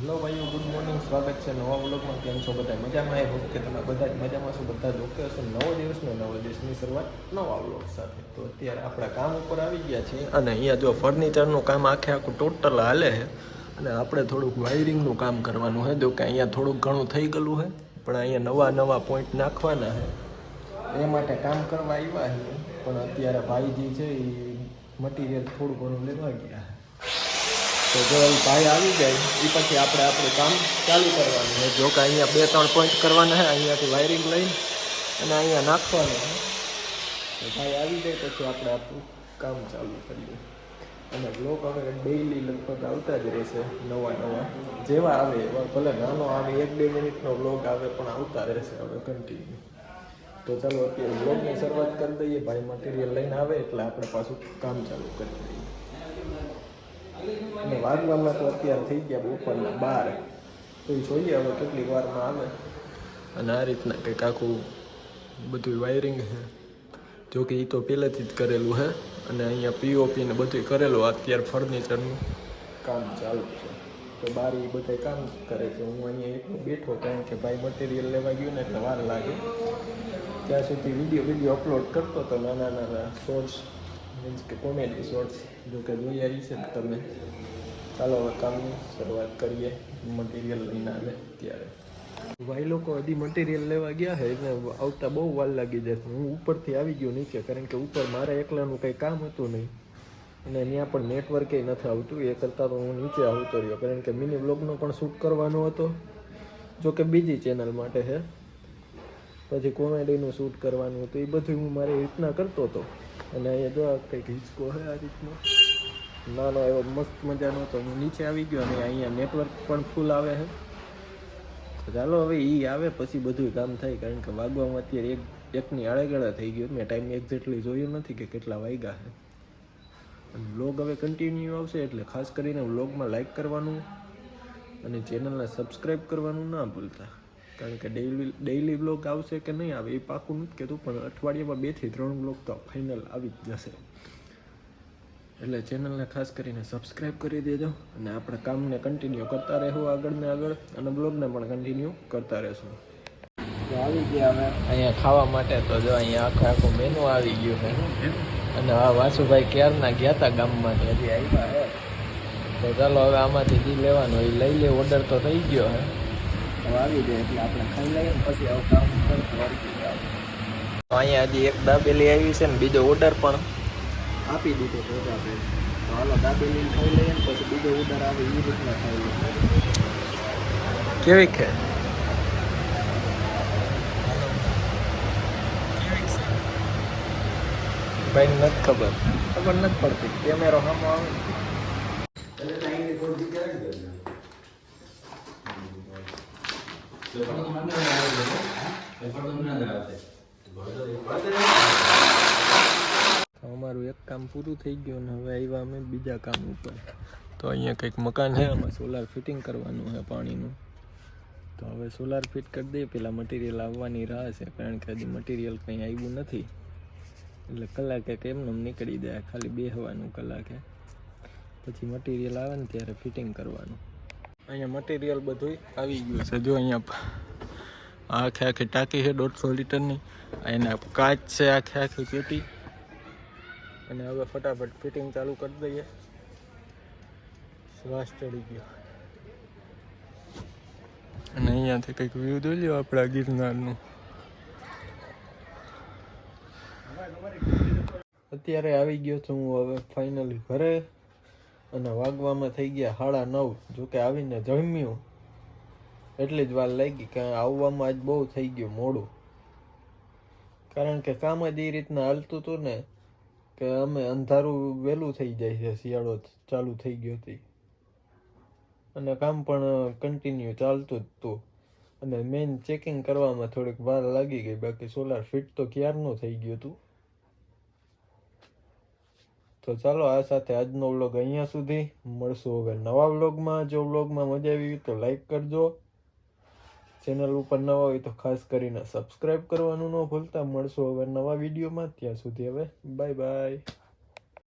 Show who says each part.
Speaker 1: Hello ભાઈઓ, good morning. સ્વાગત છે નવા વ્લોગમાં. કેમ છો બધા? મજામાં? એ હોપ કે તમે બધા જ મજામાં છો બધા ઓકે હશો. નવો દિવસનો નવો દિવસની શરૂઆત નવા વ્લોગ સાથે. તો અત્યારે આપણા કામ ઉપર આવી ગયા છીએ અને અહીંયા જો ફર્નિચરનું કામ આખે આખું ટોટલ હાલે છે અને આપણે થોડુંક વાયરિંગનું કામ કરવાનું છે. જો કે અહીંયા થોડુંક ઘણું થઈ ગયેલું છે, પણ અહીંયા નવા નવા પોઈન્ટ નાખવાના છે. એ માટે કામ કરવા આવ્યા છીએ. પણ અત્યારે ભાઈજી છે એ મટીરિયલ થોડું ઘણું લેવા ગયા છે. તો જો એ ભાઈ આવી જાય એ પછી આપણે આપણું કામ ચાલુ કરવાનું. છે જો કે અહીંયા બે ત્રણ પોઈન્ટ કરવાના છે અહીંયાથી વાયરિંગ લઈને અને અહીંયા નાખવાનું છે. ભાઈ આવી જાય પછી આપણે આપણું કામ ચાલુ કરીએ. અને બ્લોગ હવે ડેઈલી લગભગ આવતા જ રહેશે નવા નવા. જેવા આવે એવા ભલે નાનો આવે એક બે મિનિટનો બ્લોગ આવે પણ આવતા રહેશે હવે કન્ટિન્યુ તો ચાલો અત્યારે બ્લોગની શરૂઆત કરી દઈએ ભાઈ મટીરિયલ લઈને આવે એટલે આપણે પાછું કામ ચાલુ કરી દઈએ. અને વાગવામાં તો અત્યારે થઈ ગયા બપોરના બાર. તો એ જોઈએ હવે કેટલી વારમાં આવે. અને આ રીતના કંઈક આખું બધું વાયરિંગ છે. જો કે એ તો પહેલેથી જ કરેલું છે અને અહીંયા પીઓપી ને બધું કરેલું અત્યારે ફર્નિચરનું કામ ચાલુ છે. તો બાર એ બધા કામ કરે છે. હું અહીંયા એકલો બેઠો કારણ કે ભાઈ મટીરિયલ લેવા ગયું ને એટલે વાર લાગે. ત્યાં સુધી વીડિયો વીડિયો અપલોડ કરતો હતો નાના નાના શોર્ટ્સ મીન્સ કે કોમેડી શોર્ટ્સ જો કે જોઈ આવી છે તમે ચાલો હવે કામની શરૂઆત કરીએ મટીરિયલ લઈને આવે ભાઈ લોકો હજી મટીરિયલ લેવા ગયા છે એટલે આવતા બહુ વાર લાગી જાય હું ઉપરથી આવી ગયો નીચે કારણ કે ઉપર મારે એકલાનું કંઈ કામ હતું નહીં અને ત્યાં પણ નેટવર્કે નથી આવતું એ કરતાં તો હું નીચે આવતો રહ્યો કારણ કે મિની બ્લોગનો પણ શૂટ કરવાનો હતો જો કે બીજી ચેનલ માટે છે પછી કોમેડીનું શૂટ કરવાનું હતું એ બધું હું મારી રીતના કરતો હતો અને અહીંયા જો કંઈક હિંચકો છે આ રીતનો. નાનો એવો મસ્ત મજાનો તો હું નીચે આવી ગયો અને અહીંયા નેટવર્ક પણ ફૂલ આવે છે. ચાલો હવે એ આવે, પછી બધું કામ થાય, કારણ કે વાગવામાં અત્યારે એક, એકની આળેગળા થઈ ગયું મેં ટાઈમ એક્ઝેક્ટલી જોયું નથી કે કેટલા વાગ્યા છે. અને વ્લોગ હવે કન્ટિન્યુ આવશે, એટલે ખાસ કરીને વ્લોગમાં લાઈક કરવાનું અને ચેનલને સબસ્ક્રાઈબ કરવાનું ના ભૂલતા. કારણ કે ડેઈલી ડેઈલી બ્લોગ આવશે કે નહીં આવે એ પાકું નથી કહેતું પણ અઠવાડિયામાં બેથી ત્રણ બ્લોગ તો ફાઇનલ આવી જ જશે. એટલે ચેનલને ખાસ કરીને સબસ્ક્રાઈબ કરી દેજો અને આપણે કામને કન્ટિન્યુ કરતા રહેવું આગળ ને આગળ અને બ્લોગને પણ કન્ટિન્યુ કરતા રહેશું. તો આવી ગયા હવે. અહીંયા ખાવા માટે તો જો અહીંયા આખો આખો મેનુ આવી ગયું છે. અને આ વાસુભાઈ ક્યારના ગયા હતા ગામમાં હજી આવ્યા તો ચાલો હવે આમાંથી જે લેવાનું એ લઈ લે ઓર્ડર તો થઈ ગયો હે. આવી જાય એટલે આપણે ખાઈ લઈએ પછી આવું કામ કરતું અહીંયા હજી એક દાબેલી આવી છે ને બીજો ઓર્ડર પણ. આપી દીધો તો આપણે તો હાલો દાબેલી ખાઈ લઈએ ને પછી બીજો ઓર્ડર આવે એ રીતના ખાઈ લઈએ. કેવી છે ભાઈ નથી ખબર. ખબર નથી પડતી. કેમેરો સામો આવે. અમારું એક કામ પૂરું થઈ ગયું ને હવે આવ્યા અમે બીજા કામ ઉપર. તો અહીંયા કંઈક મકાન છે, આમાં સોલાર ફિટિંગ કરવાનું છે પાણીનું. તો હવે સોલાર ફિટ કરી દઈએ, પેલા મટીરિયલ આવવાની રાહ છે, કારણ કે હજી મટીરિયલ કંઈ આવ્યું નથી. એટલે કલાકે કેમને નીકળી જાય, ખાલી બેહવાનું કલાકે. પછી મટીરિયલ આવે ને ત્યારે ફિટિંગ કરવાનું. અહીંયા મટીરિયલ બધું આવી ગયું છે. જો અહીંયા આખે આખી ટાંકી છે દોઢસો લીટરની. એના કાચ છે, આખે આખી પેટી. અને હવે ફટાફટ ફિટિંગ ચાલુ કરી દઈએ. શ્વાસ ચડી ગયો. અને અહીંયાથી કંઈક વ્યૂ જોઈ લ્યો આપણા ગિરનારનું. અત્યારે આવી ગયો છું હું હવે ફાઇનલી ઘરે. અને વાગવામાં થઈ ગયા સાડા નવ, જોકે આવીને જમ્યું. એટલી જ વાર લાગી કે આવવામાં આજ બહુ થઈ ગયું મોડું. કારણ કે કામ જ એ રીતના હાલતું હતું ને કે અમે અંધારું વહેલું થઈ જાય છે, શિયાળો ચાલુ થઈ ગયો હતી. અને કામ પણ કન્ટિન્યુ ચાલતું જ હતું. અને મેઇન ચેકિંગ કરવામાં થોડીક વાર લાગી ગઈ, બાકી સોલાર ફિટ તો ક્યારનું થઈ ગયું હતું? તો ચાલો આ સાથે આજનો વ્લોગ અહીંયા સુધી. મળશું હવે નવા વ્લોગમાં. જો વ્લોગમાં મજા આવી તો લાઈક કરજો. ચેનલ ઉપર નવા હોય તો ખાસ કરીને સબસ્ક્રાઈબ કરવાનું ન ભૂલતા. મળશું હવે નવા વિડીયોમાં. ત્યાં સુધી હવે. Bye bye.